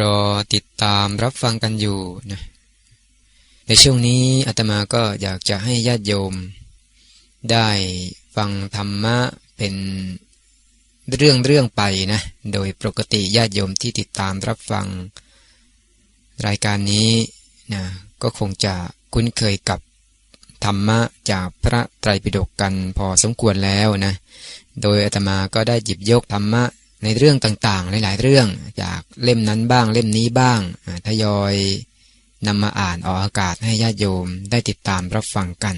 รอติดตามรับฟังกันอยู่นะในช่วงนี้อาตมาก็อยากจะให้ญาติโยม ได้ฟังธรรมะเป็นเรื่องเรื่องไปนะ โดยปกติญาติโยมที่ติดตามรับฟัง รายการนี้นะก็คงจะคุ้นเคยกับธรรมะจากพระไตรปิฎกกันพอสมควรแล้วนะ โดยอาตมาก็ได้หยิบยกธรรมะ ในเรื่องต่างๆ หลาย ๆ เรื่องจากเล่มนั้นบ้างเล่มนี้บ้างทยอยนำมาอ่านออกอากาศให้ญาติโยมได้ติดตามรับฟังกัน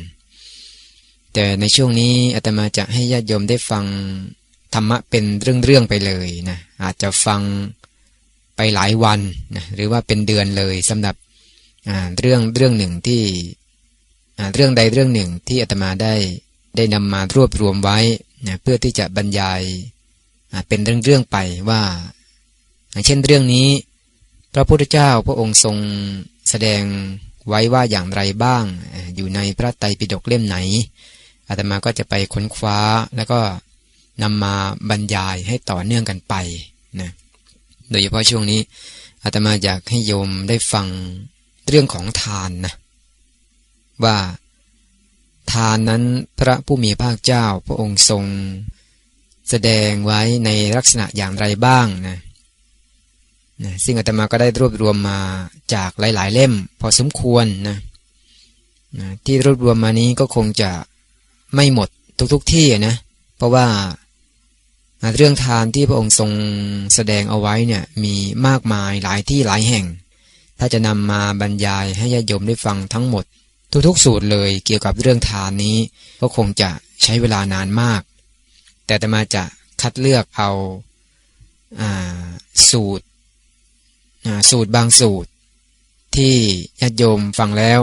แต่ในช่วงนี้อาตมาจะให้ญาติโยมได้ฟังธรรมะเป็นเรื่อง ๆ ไปเลยนะอาจจะฟังไปหลายวันนะหรือว่าเป็นเดือนเลยสำหรับเรื่องเรื่องหนึ่งที่เรื่องใดเรื่องหนึ่งที่อาตมาได้ได้นำมารวบรวมไว้นะเพื่อที่จะบรรยาย เป็นเรื่องๆไปว่าอย่างเช่นเรื่องนี้ พระพุทธเจ้าพระองค์ทรงแสดงไว้ว่าอย่างไรบ้าง อยู่ในพระไตรปิฎกเล่มไหน อาตมาก็จะไปค้นคว้าแล้วก็นำมาบรรยายให้ต่อเนื่องกันไปนะโดยเฉพาะช่วงนี้อาตมาอยากให้โยมได้ฟังเรื่องของทานนะว่าทานนั้นพระผู้มีพระเจ้าพระองค์ทรง แสดงไว้ในลักษณะอย่างไรบ้างนะนะซึ่งอาตมาก็ได้รวบรวมมาจากหลาย ๆ เล่ม พอสมควรนะนะที่รวบรวมมานี้ก็คงจะไม่หมดทุกๆทที่นะเพราะว่าเรื่องทานที่พระองค์ทรงแสดงเอาไว้เนี่ยมีมากมายหลายที่หลายแห่ง ถ้าจะนำมาบรรยายให้ญาติโยมได้ฟังทั้งหมด ทุกๆ สูตรเลยเกี่ยวกับเรื่องทานนี้ ก็คงจะใช้เวลานานมาก แต่ตมาจะคัดเลือกเอาสูตรสูตรบางสูตร ที่ญาติโยมฟังแล้ว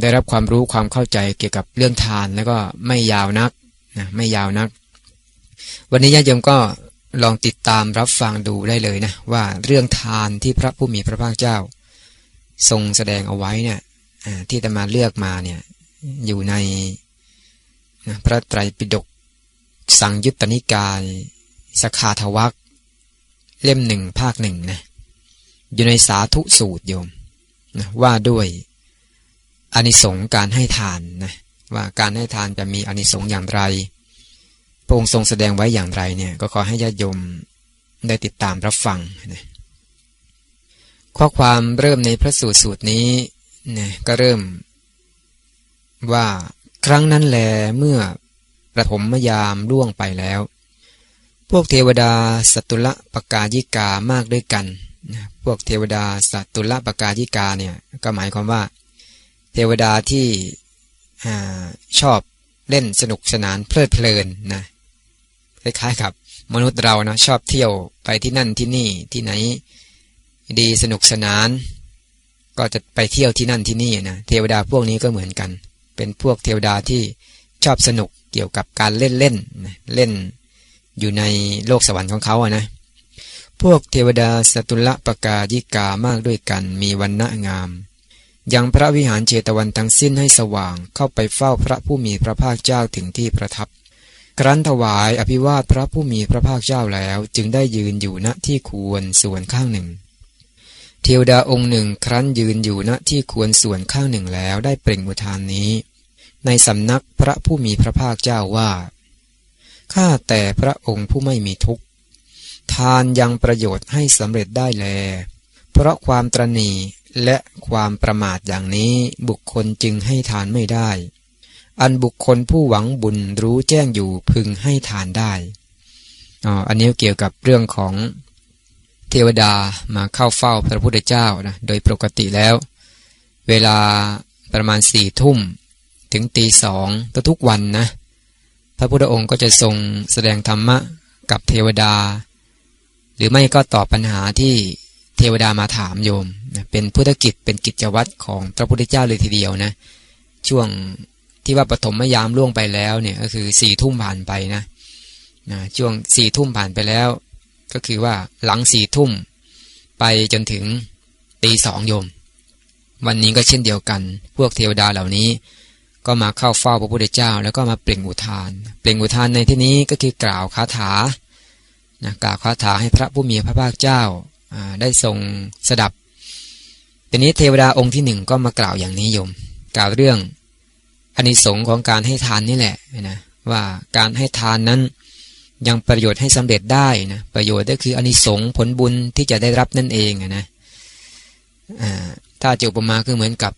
ได้รับความรู้ความเข้าใจเกี่ยวกับเรื่องทานแล้วก็ไม่ยาวนักนะไม่ยาวนัก วันนี้ญาติโยมก็ลองติดตามรับฟังดูได้เลยนะว่าเรื่องทานที่พระผู้มีพระภาคเจ้า ทรงแสดงเอาไว้เนี่ยที่ตมาเลือกมาเนี่ยอยู่ในพระไตรปิฎก สังยุตตนิกายสคาทวักเล่มหนึ่งภาคหนึ่งนะอยู่ในสาธุสูตรโยมนะว่าด้วยอนิสงส์การให้ทานนะว่าการให้ทานจะมีอนิสงส์อย่างไรพระองค์ทรงแสดงไว้อย่างไรเนี่ยก็ขอให้ญาติโยมได้ติดตามรับฟังนะข้อความเริ่มในพระสูตรสูตรนี้นะก็เริ่มว่าครั้งนั้นแลเมื่อ ประถมมยามล่วงไปแล้ว พวกเทวดาสัตุละปกายิกามากด้วยกันพวกเทวดาสัตุละปกายิกาเนี่ยก็หมายความว่า เทวดาที่ชอบเล่นสนุกสนานเพลิดเพลินนะคล้ายๆกับมนุษย์เรานะชอบเที่ยวไปที่นั่นที่นี่ที่ไหน ดีสนุกสนาน ก็จะไปเที่ยวที่นั่นที่นี่นะเทวดาพวกนี้ก็เหมือนกัน เป็นพวกเทวดาที่ชอบสนุก เกี่ยวกับการเล่นเล่นเล่นอยู่ในโลกสวรรค์ของเขาอะนะ พวกเทวดาสตุละปกายิกามากด้วยกันมีวันณะงาม ยังพระวิหารเจตวันทั้งสิ้นให้สว่างเข้าไปเฝ้าพระผู้มีพระภาคเจ้าถึงที่ประทับ ครั้นถวายอภิวาทพระผู้มีพระภาคเจ้าแล้ว จึงได้ยืนอยู่ณที่ควรส่วนข้างหนึ่ง เทวดาองค์หนึ่งครั้นยืนอยู่ณที่ควรส่วนข้างหนึ่งแล้วได้เปล่งอุทานนี้ ในสำนักพระผู้มีพระภาคเจ้าว่า ข้าแต่พระองค์ผู้ไม่มีทุกข์ ทานยังประโยชน์ให้สำเร็จได้แล เพราะความตรณีและความประมาทอย่างนี้บุคคลจึงให้ทานไม่ได้ อันบุคคลผู้หวังบุญรู้แจ้งอยู่พึงให้ทานได้อ๋ออันนี้เกี่ยวกับเรื่องของเทวดามาเข้าเฝ้าพระพุทธเจ้านะ โดยปกติแล้ว เวลาประมาณสี่ทุ่ม ถึงตีสองทุกวันนะ พระพุทธองค์ก็จะทรงแสดงธรรมะกับเทวดา หรือไม่ก็ตอบปัญหาที่เทวดามาถามโยมนะเป็นพุทธกิจเป็นกิจวัตรของพระพุทธเจ้าเลยทีเดียวนะ ช่วงที่ว่าปฐมยามล่วงไปแล้วเนี่ยก็คือสี่ทุ่มผ่านไปนะนะช่วงสี่ทุ่มผ่านไปแล้ว ก็คือว่าหลังสี่ทุ่มไปจนถึงตีสองโยม วันนี้ก็เช่นเดียวกัน พวกเทวดาเหล่านี้ ก็มาเข้าเฝ้าพระพุทธเจ้า แล้วก็มาเปล่งอุทาน เปล่งอุทานในที่นี้ก็คือกล่าวคาถานะกล่าวคาถาให้พระผู้มีพระภาคเจ้าได้ทรงสดับทีนี้เทวดาองค์ที่หนึ่งก็มากล่าวอย่างนี้โยม กล่าวเรื่องอานิสงส์ของการให้ทานนี่แหละนะว่าการให้ทานนั้นยังประโยชน์ให้สำเร็จได้นะประโยชน์ก็คืออานิสงส์ผลบุญที่จะได้รับนั่นเองนะถ้าจุปมาคือเหมือนกับ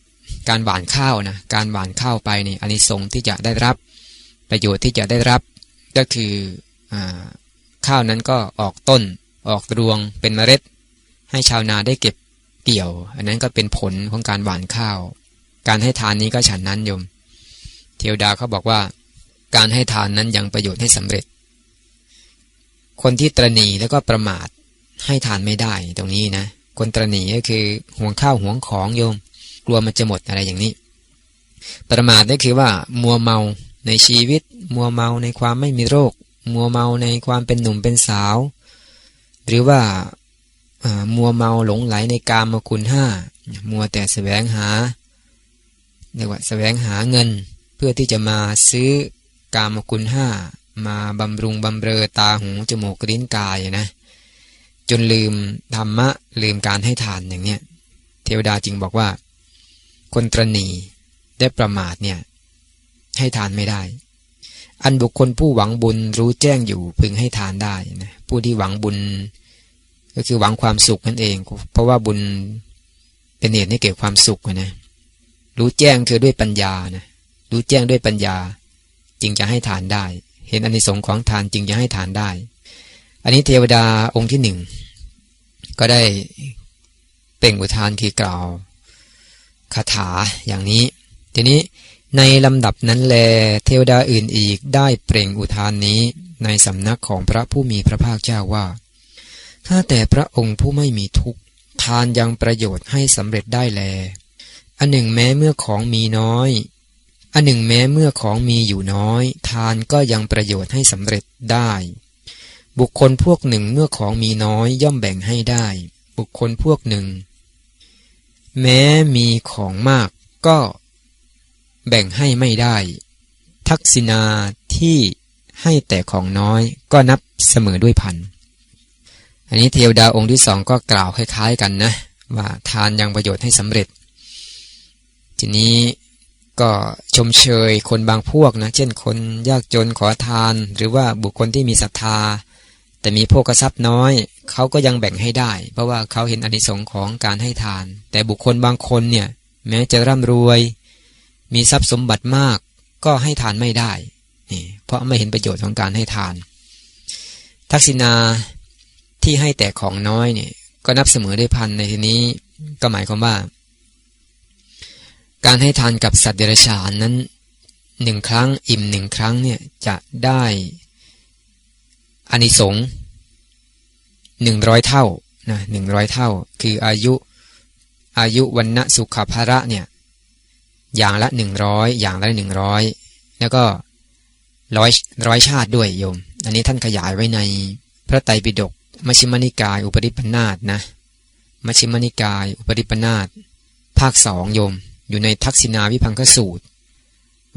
การหว่านข้าวนะการหว่านข้าวไปนี่อานิสงส์ที่จะได้รับ ประโยชน์ที่จะได้รับก็คืออข้าวนั้นก็ออกต้นออกรวงเป็นเมล็ด ให้ชาวนาได้เก็บเกี่ยว อันนั้นก็เป็นผลของการหว่านข้าว การให้ทานนี้ก็ฉันนั้นโยม เทวดาเขาบอกว่า การให้ทานนั้นยังประโยชน์ให้สำเร็จ คนที่ตรณีแล้วก็ประมาทให้ทานไม่ได้ตรงนี้นะ คนตรณีก็คือห่วงข้าวห่วงของโยม กลัวมันจะหมดอะไรอย่างนี้ ประมาทก็คือว่า มัวเมาในชีวิต มัวเมาในความไม่มีโรค มัวเมาในความเป็นหนุ่มเป็นสาว หรือว่ามัวเมาหลงไหลในกามคุณห้ามัวแต่แสวงหาเรียกว่าแสวงหาเงิน เพื่อที่จะมาซื้อกามคุณห้ามาบำรุงบำเรอตาหูจมูกลิ้นกายนะจนลืมธรรมะลืมการให้ทานอย่างเนี้ยเทวดาจึงบอกว่า คนตรณีได้ประมาทเนี่ย ให้ทานไม่ได้ อันบุคคลผู้หวังบุญรู้แจ้งอยู่พึงให้ทานได้นะผู้ที่หวังบุญ ก็คือหวังความสุขนั่นเอง เพราะว่าบุญเป็นเหตุให้เกิดความสุขนะรู้แจ้งคือด้วยปัญญานะรู้แจ้งด้วยปัญญา จึงจะให้ทานได้ เห็นอนิสงค์ของทานจึงจะให้ทานได้ อันนี้เทวดาองค์ที่หนึ่งก็ได้เป่งอุทานคือกล่าว คาถาอย่างนี้ ทีนี้ในลำดับนั้นแล เทวดาอื่นอีกได้เปล่งอุทานนี้ในสำนักของพระผู้มีพระภาคเจ้าว่า ถ้าแต่พระองค์ผู้ไม่มีทุกข์ทานยังประโยชน์ให้สำเร็จได้แล อันหนึ่งแม้เมื่อของมีน้อย อันหนึ่งแม้เมื่อของมีอยู่น้อย ทานก็ยังประโยชน์ให้สำเร็จได้ บุคคลพวกหนึ่งเมื่อของมีน้อยย่อมแบ่งให้ได้ บุคคลพวกหนึ่ง แม้มีของมากก็แบ่งให้ไม่ได้ ทักษิณาที่ให้แต่ของน้อยก็นับเสมอด้วยพัน อันนี้เทวดาองค์ที่สองก็กล่าวคล้ายๆกันนะ ว่าทานยังประโยชน์ให้สำเร็จ ทีนี้ก็ชมเชยคนบางพวกนะ เช่นคนยากจนขอทาน หรือว่าบุคคลที่มีศรัทธา แต่มีโภกทรัพย์น้อย เขาก็ยังแบ่งให้ได้ เพราะว่าเขาเห็นอนิสงค์ของการให้ทาน แต่บุคคลบางคนเนี่ยแม้จะร่ำรวย มีทรัพย์สมบัติมาก ก็ให้ทานไม่ได้นี่เพราะไม่เห็นประโยชน์ของการให้ทาน ทักษิณาที่ให้แต่ของน้อยเนี่ยก็นับเสมอได้พันในที่นี้ก็หมายความว่า การให้ทานกับสัตว์เดรัจฉานนั้นหนึ่งครั้งอิ่มหนึ่งครั้งเนี่ยจะได้อานิสงส์ หนึ่งร้อยเท่านะหนึ่งร้อยเท่า คืออายุอายุวันณะสุขภาระเนี่ยอย่างละหนึ่งร้อยอย่างละหนึ่งร้อยแล้วก็ร้อยร้อยชาติด้วยโยม อันนี้ท่านขยายไว้ในพระไตรปิฎกมชิมนิกาย อุปริปนาตนะมชิมนิกาย อุปริปนาตภาคสองโยม อยู่ในทักษิณาวิพังคสูตร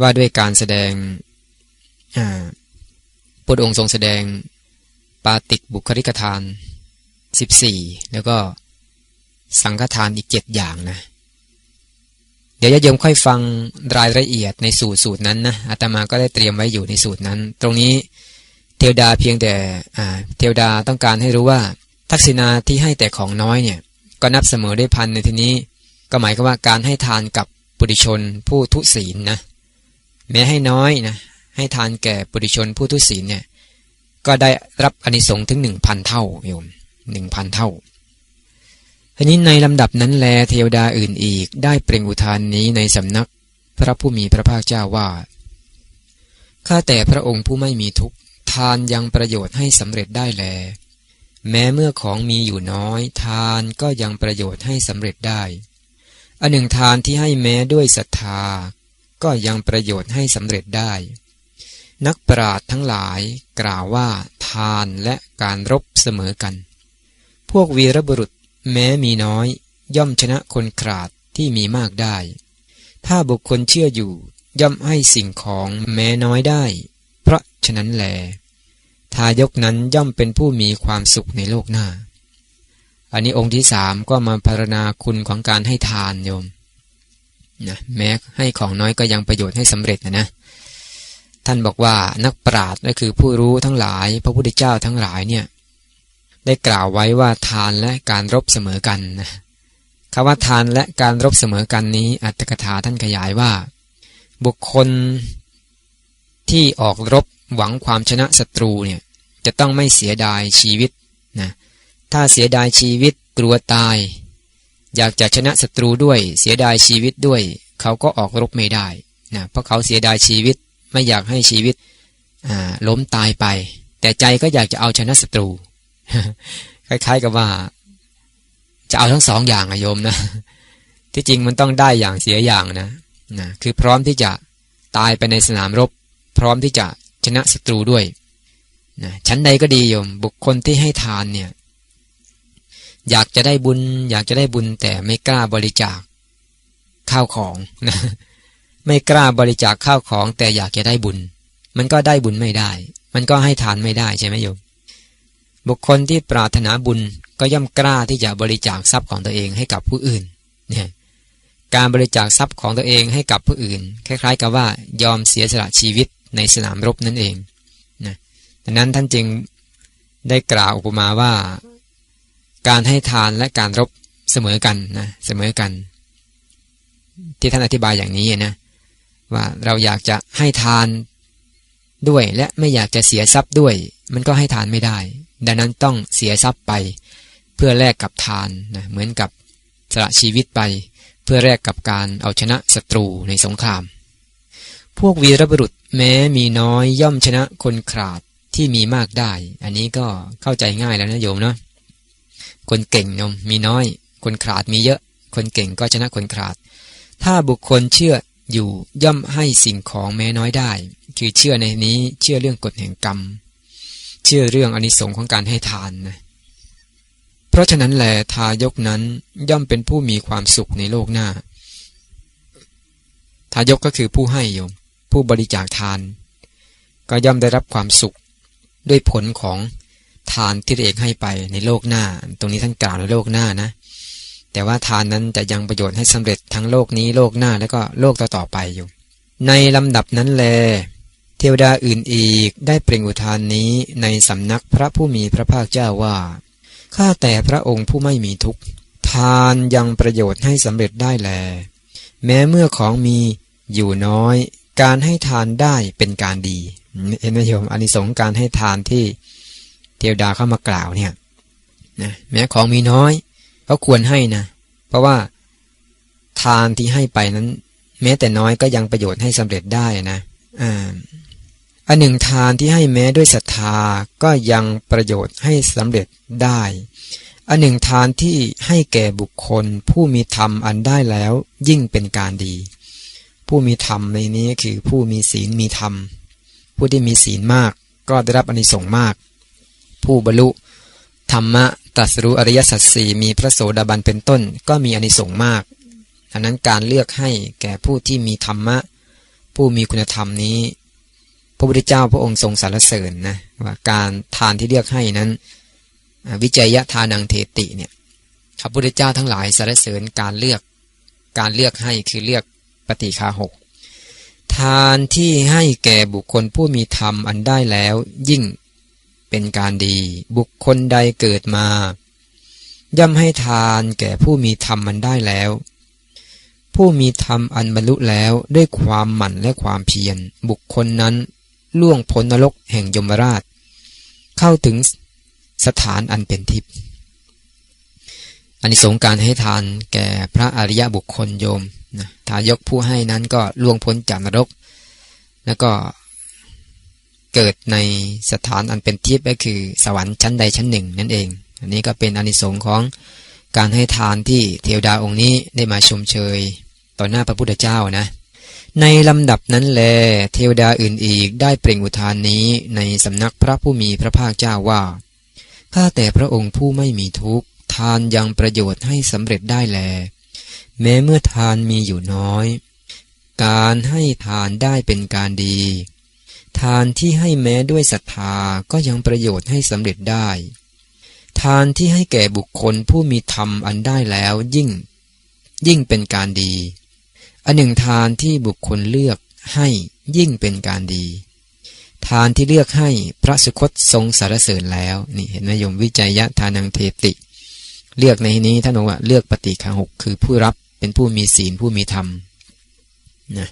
ว่าด้วยการแสดงพระองค์ทรงแสดง ปาติกบุคลิกทานสิบสี่แล้วก็สังฆทานอีกเจ็ดอย่างนะ เดี๋ยวจะยมค่อยฟังรายละเอียดในสูตรสูตรนั้นนะอาตมาก็ได้เตรียมไว้อยู่ในสูตรนั้น ตรงนี้เทวดาเพียงแต่เทวดาต้องการให้รู้ว่า ทักษิณาที่ให้แต่ของน้อยเนี่ย ก็นับเสมอได้พันในที่นี้ ก็หมายความว่าการให้ทานกับปุถุชนผู้ทุศีลนะแม้ให้น้อยนะให้ทานแก่ปุถุชนผู้ทุศีลเนี่ย ก็ได้รับอนิสงส์ถึงหนึ่งพันเท่าโยมหนึ่งพันเท่าทีนี้ในลำดับนั้นแลเทวดาอื่นอีก ได้เปล่งอุทานนี้ในสำนักพระผู้มีพระภาคเจ้าว่าข้าแต่พระองค์ผู้ไม่มีทุกข์ทานยังประโยชน์ให้สำเร็จได้แล แม้เมื่อของมีอยู่น้อย ทานก็ยังประโยชน์ให้สำเร็จได้อันหนึ่งทานที่ให้แม้ด้วยศรัทธา ก็ยังประโยชน์ให้สำเร็จได้ นักปราชญ์ทั้งหลายกล่าวว่าทานและการรบเสมอกัน พวกวีรบุรุษแม้มีน้อย ย่อมชนะคนขาดที่มีมากได้ ถ้าบุคคลเชื่ออยู่ย่อมให้สิ่งของแม้น้อยได้ เพราะฉะนั้นแล ทายกนั้นย่อมเป็นผู้มีความสุขในโลกหน้า อันนี้องค์ที่สามก็มาพารณาคุณของการให้ทานโยมนะแม้ให้ของน้อยก็ยังประโยชน์ให้สำเร็จนะนะ ท่านบอกว่านักปราชญ์ก็คือผู้รู้ทั้งหลาย พระพุทธเจ้าทั้งหลายเนี่ยได้กล่าวไว้ว่าทานและการรบเสมอกันนะคำว่าทานและการรบเสมอกันนี้ อัตถกถาท่านขยายว่า บุคคลที่ออกรบหวังความชนะศัตรูเนี่ยจะต้องไม่เสียดายชีวิตนะถ้าเสียดายชีวิตกลัวตาย อยากจะชนะศัตรูด้วย เสียดายชีวิตด้วย เขาก็ออกรบไม่ได้นะเพราะเขาเสียดายชีวิต ไม่อยากให้ชีวิตล้มตายไป แต่ใจก็อยากจะเอาชนะศัตรู คล้ายๆกับว่า จะเอาทั้งสองอย่างอะโยมนะที่จริงมันต้องได้อย่างเสียอย่างนะนะคือพร้อมที่จะตายไปในสนามรบ พร้อมที่จะชนะศัตรูด้วยนะชั้นใดก็ดีโยม บุคคลที่ให้ทานเนี่ย อยากจะได้บุญ อยากจะได้บุญแต่ไม่กล้าบริจาคข้าวของนะ ไม่กล้าบริจาคข้าวของแต่อยากจะได้บุญ มันก็ได้บุญไม่ได้ มันก็ให้ทานไม่ได้ใช่ไหมโยม บุคคลที่ปรารถนาบุญก็ย่อมกล้าที่จะบริจาคทรัพย์ของตัวเองให้กับผู้อื่น เนี่ย การบริจาคทรัพย์ของตัวเองให้กับผู้อื่น คล้าย ๆ กับว่ายอมเสียสละชีวิตในสนามรบนั่นเองนะดังนั้นท่านจึงได้กล่าวอุปมาว่า การให้ทานและการรบเสมอกันนะเสมอกัน ที่ท่านอธิบายอย่างนี้นะ ว่าเราอยากจะให้ทานด้วยและไม่อยากจะเสียทรัพย์ด้วย มันก็ให้ทานไม่ได้ ดังนั้นต้องเสียทรัพย์ไป เพื่อแลกกับทานนะเหมือนกับสละชีวิตไป เพื่อแลกกับการเอาชนะศัตรูในสงคราม พวกวีรบุรุษแม้มีน้อยย่อมชนะคนขาดที่มีมากได้ อันนี้ก็เข้าใจง่ายแล้วนะโยมเนาะคนเก่งโยมมีน้อย คนขาดมีเยอะ คนเก่งก็ชนะคนขาด ถ้าบุคคลเชื่อ อยู่ย่อมให้สิ่งของแม้น้อยได้ คือเชื่อในนี้เชื่อเรื่องกฎแห่งกรรม เชื่อเรื่องอนิสงค์ของการให้ทานนะเพราะฉะนั้นแลทายกนั้นย่อมเป็นผู้มีความสุขในโลกหน้า ทายกก็คือผู้ให้โยมผู้บริจาคทาน ก็ย่อมได้รับความสุขด้วยผลของทานที่เองให้ไปในโลกหน้า ตรงนี้ท่านกล่าวในโลกหน้านะ แต่ว่าทานนั้นจะยังประโยชน์ให้สำเร็จทั้งโลกนี้โลกหน้าแล้วก็โลกต่อๆไปอยู่ ในลำดับนั้นแล เทวดาอื่นอีกได้เปล่งอุทานนี้ในสำนักพระผู้มีพระภาคเจ้าว่าข้าแต่พระองค์ผู้ไม่มีทุกข์ทานยังประโยชน์ให้สำเร็จได้แล แม้เมื่อของมีอยู่น้อย การให้ทานได้เป็นการดีเห็นไหมโยมอานิสงส์การให้ทานที่เทวดาเข้ามากล่าวเนี่ยนะแม้ของมีน้อย ก็ควรให้นะ เพราะว่าทานที่ให้ไปนั้น แม้แต่น้อยก็ยังประโยชน์ให้สำเร็จได้นะอ่าอันหนึ่งทานที่ให้แม้ด้วยศรัทธาก็ยังประโยชน์ให้สำเร็จได้ อันหนึ่งทานที่ให้แก่บุคคล ผู้มีธรรมอันได้แล้วยิ่งเป็นการดี ผู้มีธรรมในนี้คือผู้มีศีลมีธรรม ผู้ที่มีศีลมากก็ได้รับอนิสงส์มาก ผู้บรรลุธรรมะ ตรัสรู้อริยสัจสี่มีพระโสดาบันเป็นต้นก็มีอนิสงส์มากดังนั้นการเลือกให้แก่ผู้ที่มีธรรมะ ผู้มีคุณธรรมนี้ พระพุทธเจ้าพระองค์ทรงสรรเสริญนะว่าการทานที่เลือกให้นั้น วิจัยทานังเทติเนี่ยพระพุทธเจ้าทั้งหลายสรรเสริญการเลือกการเลือกให้คือเลือกปฏิคาหกทานที่ให้แก่บุคคลผู้มีธรรมอันได้แล้ว ยิ่ง เป็นการดีบุคคลใดเกิดมา ย่อมให้ทานแก่ผู้มีธรรมมันได้แล้ว ผู้มีธรรมอันบรรลุแล้วด้วยความหมั่นและความเพียร บุคคลนั้นล่วงพ้นนรกแห่งยมราช เข้าถึงสถานอันเป็นทิพย์อันนี้สงการให้ทานแก่พระอริยบุคคลโยมนะทายกผู้ให้นั้นก็ล่วงพ้นจากนรก แล้วก็ เกิดในสถานอันเป็นทิพย์ก็คือสวรรค์ชั้นใดชั้นหนึ่งนั่นเอง อันนี้ก็เป็นอนิสงค์ของการให้ทานที่เทวดาองค์นี้ได้มาชมเชยต่อหน้าพระพุทธเจ้านะ ในลำดับนั้นแล เทวดาอื่นอีกได้เปล่งอุทานนี้ในสำนักพระผู้มีพระภาคเจ้าว่า ข้าแต่พระองค์ผู้ไม่มีทุกข์ ทานยังประโยชน์ให้สำเร็จได้แล แม้เมื่อทานมีอยู่น้อย การให้ทานได้เป็นการดี ทานที่ให้แม้ด้วยศรัทธาก็ยังประโยชน์ให้สำเร็จได้ ทานที่ให้แก่บุคคลผู้มีธรรมอันได้แล้วยิ่ง ยิ่งเป็นการดี อันหนึ่งทานที่บุคคลเลือกให้ยิ่งเป็นการดี ทานที่เลือกให้พระสุคตทรงสารเสริญแล้วนี่เห็นไหมโยมวิจัยยะทานังเทติ เลือกในนี้ท่านบอกว่าเลือกปฏิฆาหกคือผู้รับเป็นผู้มีศีลผู้มีธรรมนะ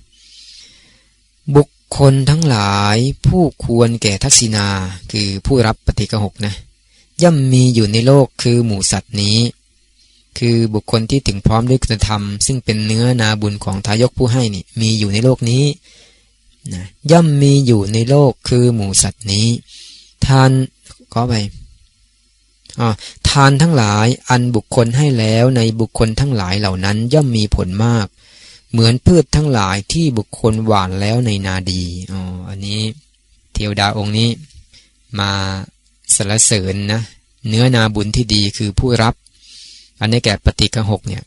คคลทั้งหลายผู้ควรแก่ทักษิณาคือผู้รับปฏิฆาหกนะ ย่อมมีอยู่ในโลกคือหมู่สัตว์นี้ คือบุคคลที่ถึงพร้อมด้วยคุณธรรม ซึ่งเป็นเนื้อนาบุญของทายกผู้ให้นี่มีอยู่ในโลกนี้นะย่อมมีอยู่ในโลกคือหมู่สัตว์นี้ ทานขอไปอ๋อทานทั้งหลายอันบุคคลให้แล้วในบุคคลทั้งหลายเหล่านั้นย่อมมีผลมาก เหมือนพืชทั้งหลายที่บุคคลหว่านแล้วในนาดีอ๋ออันนี้เทวดาองค์นี้มาสรรเสริญนะเนื้อนาบุญที่ดีคือผู้รับ อันนี้แก่ปฏิกหกเนี่ย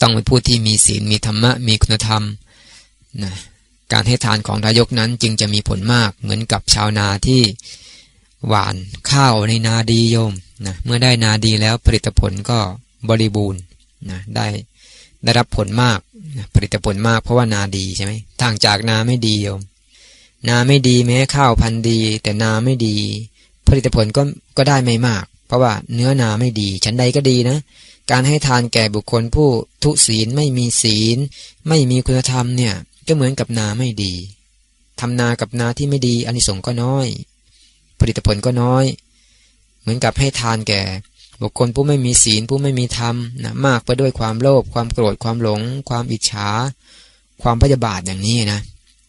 ต้องเป็นผู้ที่มีศีลมีธรรมะมีคุณธรรมนะการให้ทานของทายกนั้นจึงจะมีผลมากเหมือนกับชาวนาที่หวานข้าวในนาดีโยมนะเมื่อได้นาดีแล้วผลิตผลก็บริบูรณ์นะได้ ได้รับผลมากผลิตผลมากเพราะว่านาดีใช่ไหมทางจากนาไม่ดีโยม นาไม่ดีแม้ข้าวพันธุ์ดี แต่นาไม่ดี ผลิตผลก็ก็ได้ไม่มาก เพราะว่าเนื้อนาไม่ดีชั้นใดก็ดีนะ การให้ทานแก่บุคคลผู้ทุศีลไม่มีศีล ไม่มีคุณธรรมเนี่ยก็เหมือนกับนาไม่ดีทำนากับนาที่ไม่ดีอานิสงส์ก็น้อย ผลิตผลก็น้อย เหมือนกับให้ทานแก่ บุคคลผู้ไม่มีศีลผู้ไม่มีธรรมนะมากไปด้วยความโลภความโกรธความหลง ความอิจฉา ความพยาบาทอย่างนี้นะ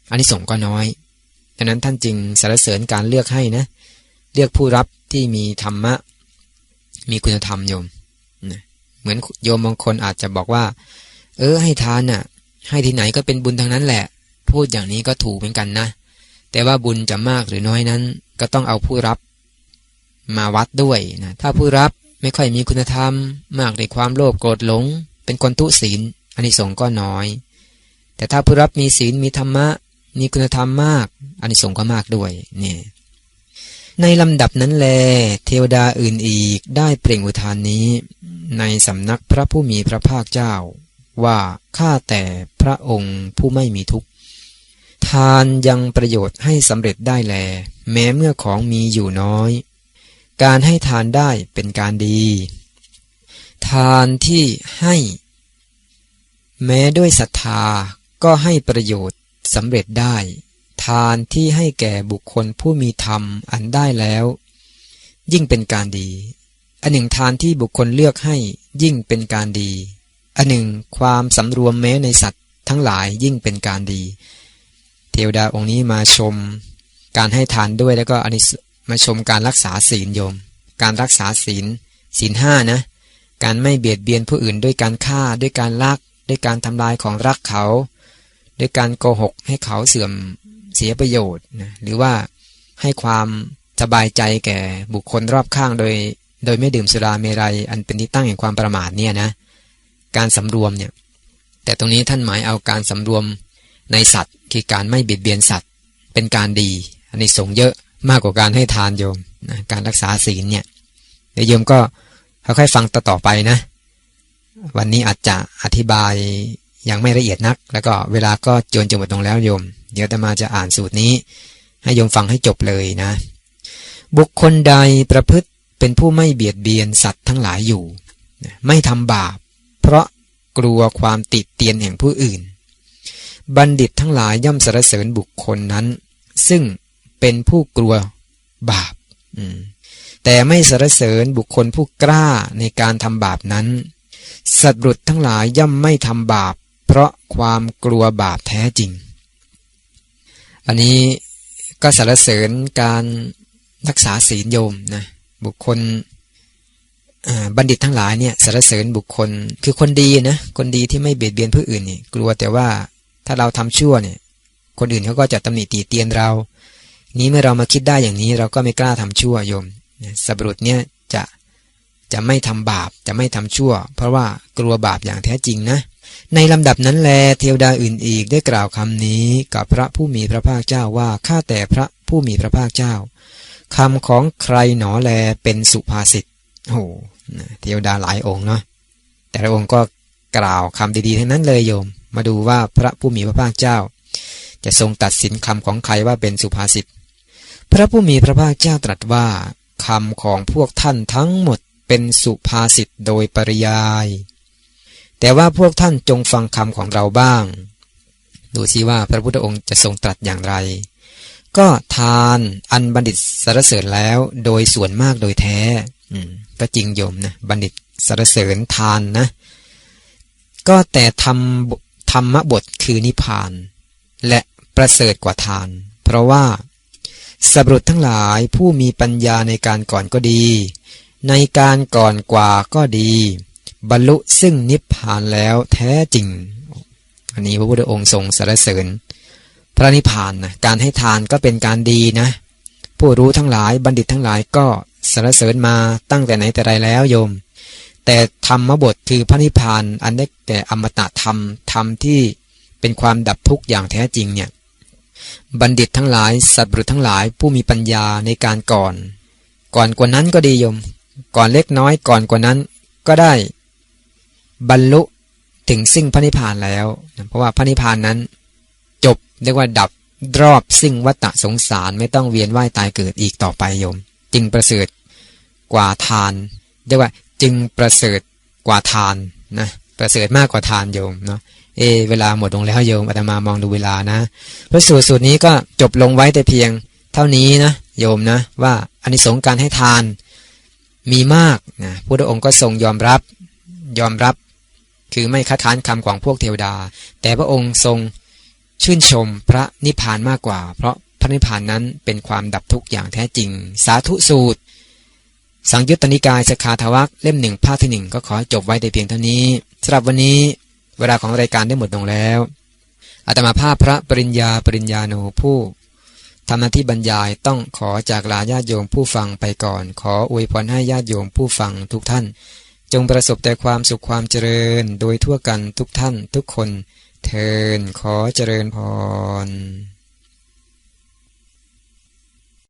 อานิสงส์ก็น้อยดังนั้นท่านจึงสรรเสริญการเลือกให้นะ เลือกผู้รับที่มีธรรมะ มีคุณธรรมโยมนะเหมือนโยมบางคนอาจจะบอกว่า เออให้ทานน่ะ ให้ที่ไหนก็เป็นบุญทั้งนั้นแหละ พูดอย่างนี้ก็ถูกเหมือนกันนะ แต่ว่าบุญจะมากหรือน้อยนั้น ก็ต้องเอาผู้รับมาวัดด้วยนะถ้าผู้รับ ไม่ค่อยมีคุณธรรม มากในความโลภโกรธหลง เป็นคนทุศีลอันนี้สงก็น้อย แต่ถ้าผู้รับมีศีลมีธรรมะ มีคุณธรรมมากอันนี้สงก็มากด้วยเนี่ยในลำดับนั้นแล เทวดาอื่นอีกได้เปล่งอุทานนี้ ในสำนักพระผู้มีพระภาคเจ้า ว่าข้าแต่พระองค์ผู้ไม่มีทุกข์ทานยังประโยชน์ให้สำเร็จได้แล แม้เมื่อของมีอยู่น้อย การให้ทานได้เป็นการดี ทานที่ให้ แม้ด้วยศรัทธาก็ให้ประโยชน์สำเร็จได้ ทานที่ให้แก่บุคคลผู้มีธรรมอันได้แล้ว ยิ่งเป็นการดี อันหนึ่งทานที่บุคคลเลือกให้ยิ่งเป็นการดี อันหนึ่งความสำรวมแม้ในสัตว์ทั้งหลายยิ่งเป็นการดี เทวดาองค์นี้มาชม การให้ทานด้วยแล้วก็อนนี้ มาชมการรักษาศีลโยม การรักษาศีลศีลห้านะ การไม่เบียดเบียนผู้อื่นด้วยการฆ่าด้วยการลัก ด้วยการทำลายของรักเขา ด้วยการโกหกให้เขาเสื่อมเสียประโยชน์นะหรือว่าให้ความสบายใจแก่บุคคลรอบข้างโดย โดยไม่ดื่มสุราเมรัย อันเป็นที่ตั้งแห่งความประมาทเนี่ยนะ การสำรวมเนี่ย แต่ตรงนี้ท่านหมายเอาการสำรวมในสัตว์คือการไม่เบียดเบียนสัตว์ เป็นการดีอันนี้สงเยอะ มากกว่าการให้ทานโยมนะการรักษาศีลเนี่ยเดี๋ยวโยมก็ค่อยๆฟังต่อต่อไปนะ วันนี้อาจจะอธิบายยังไม่ละเอียดนัก แล้วก็เวลาก็จนจนหมดตรงแล้วโยม เดี๋ยวจะมาจะอ่านสูตรนี้ ให้โยมฟังให้จบเลยนะ บุคคลใดประพฤติเป็นผู้ไม่เบียดเบียนสัตว์ทั้งหลายอยู่ ไม่ทำบาป เพราะกลัวความติดเตียนแห่งผู้อื่น บัณฑิตทั้งหลายย่อมสรรเสริญบุคคลนั้น ซึ่ง เป็นผู้กลัวบาปแต่ไม่สรรเสริญบุคคลผู้กล้าในการทำบาปนั้น สัตว์บุตรทั้งหลายย่อมไม่ทำบาป เพราะความกลัวบาปแท้จริง อันนี้ก็สรรเสริญการรักษาศีลโยมนะบุคคลบัณฑิตทั้งหลายเนี่ยสรรเสริญบุคคลคือคนดีนะคนดีที่ไม่เบียดเบียนผู้อื่นนี่กลัวแต่ว่าถ้าเราทำชั่วเนี่ยคนอื่นเขาก็จะตำหนิตีเตียนเรา นี้เมื่อเรามาคิดได้อย่างนี้ เราก็ไม่กล้าทำชั่วโยมสับรุษเนี่ยจะจะไม่ทำบาปจะไม่ทำชั่ว เพราะว่ากลัวบาปอย่างแท้จริงนะ ในลำดับนั้นแลเทวดาอื่นอีกได้กล่าวคำนี้กับพระผู้มีพระภาคเจ้าว่าข้าแต่พระผู้มีพระภาคเจ้าคำของใครหนอแลเป็นสุภาษิตโอ้เทวดาหลายองค์เนาะแต่ละองค์ก็กล่าวคำดีๆทั้งนั้นเลยโยม มาดูว่าพระผู้มีพระภาคเจ้า จะทรงตัดสินคำของใครว่าเป็นสุภาษิต พระผู้มีพระภาคเจ้าตรัสว่าคำของพวกท่านทั้งหมดเป็นสุภาษิตโดยปริยาย แต่ว่าพวกท่านจงฟังคำของเราบ้าง ดูซิว่าพระพุทธองค์จะทรงตรัสอย่างไร ก็ทานอันบัณฑิตสรรเสริญแล้วโดยส่วนมากโดยแท้ก็จริงโยมนะบัณฑิตสรรเสริญทานนะ ก็แต่ทำธรรมบทคือนิพพาน และประเสริฐกว่าทาน เพราะว่า สบรุษทั้งหลายผู้มีปัญญาในการก่อนก็ดี ในการก่อนกว่าก็ดี บรรลุซึ่งนิพพานแล้วแท้จริง อันนี้พระพุทธองค์ทรงสรรเสริญ พระนิพพานนะการให้ทานก็เป็นการดีนะ ผู้รู้ทั้งหลายบัณฑิตทั้งหลายก็สรรเสริญมาตั้งแต่ไหนแต่ไรแล้วโยม แต่ธรรมบทคือพระนิพพานอันได้แก่อมตะธรรมธรรมที่เป็นความดับทุกข์อย่างแท้จริงเนี่ย บัณฑิตทั้งหลาย สัตว์บุรุษทั้งหลายผู้มีปัญญาในการก่อน ก่อนกว่านั้นก็ดีโยม ก่อนเล็กน้อยก่อนกว่านั้นก็ได้ บรรลุถึงซึ่งพระนิพพานแล้วเพราะว่าพระนิพพานนั้น จบเรียกว่าดับรอบซึ่งวัฏสงสารไม่ต้องเวียนว่ายตายเกิดอีกต่อไปโยม จึงประเสริฐกว่าทานเรียกว่าจึงประเสริฐกว่าทานนะประเสริฐมากกว่าทานโยมเนาะ เอเวลาหมดลงแล้วโยมอาตมามองดูเวลานะพระสูตรสูตรนี้ก็จบลงไว้แต่เพียงเท่านี้นะโยมนะว่าอันนี้สงการให้ทานมีมากนะพระองค์ก็ทรงยอมรับยอมรับ คือไม่คัดค้านคำของพวกเทวดา แต่พระองค์ทรงชื่นชมพระนิพพานมากกว่า เพราะพระนิพพานนั้นเป็นความดับทุกข์อย่างแท้จริง สาธุสูตร สังยุตตนิกายสคาทวักเล่มหนึ่งภาคที่หนึ่งก็ขอจบไว้แต่เพียงเท่านี้สำหรับวันนี้ เวลาของรายการได้หมดลงแล้วอาตมาภาพพระปริญญาปริญญาโนผู้ทำหน้าที่บรรยายต้องขอจากลาญาติโยมผู้ฟังไปก่อน ขออวยพรให้ญาติโยมผู้ฟังทุกท่าน จงประสบแต่ความสุขความเจริญโดยทั่วกันทุกท่านทุกคน เทินขอเจริญพร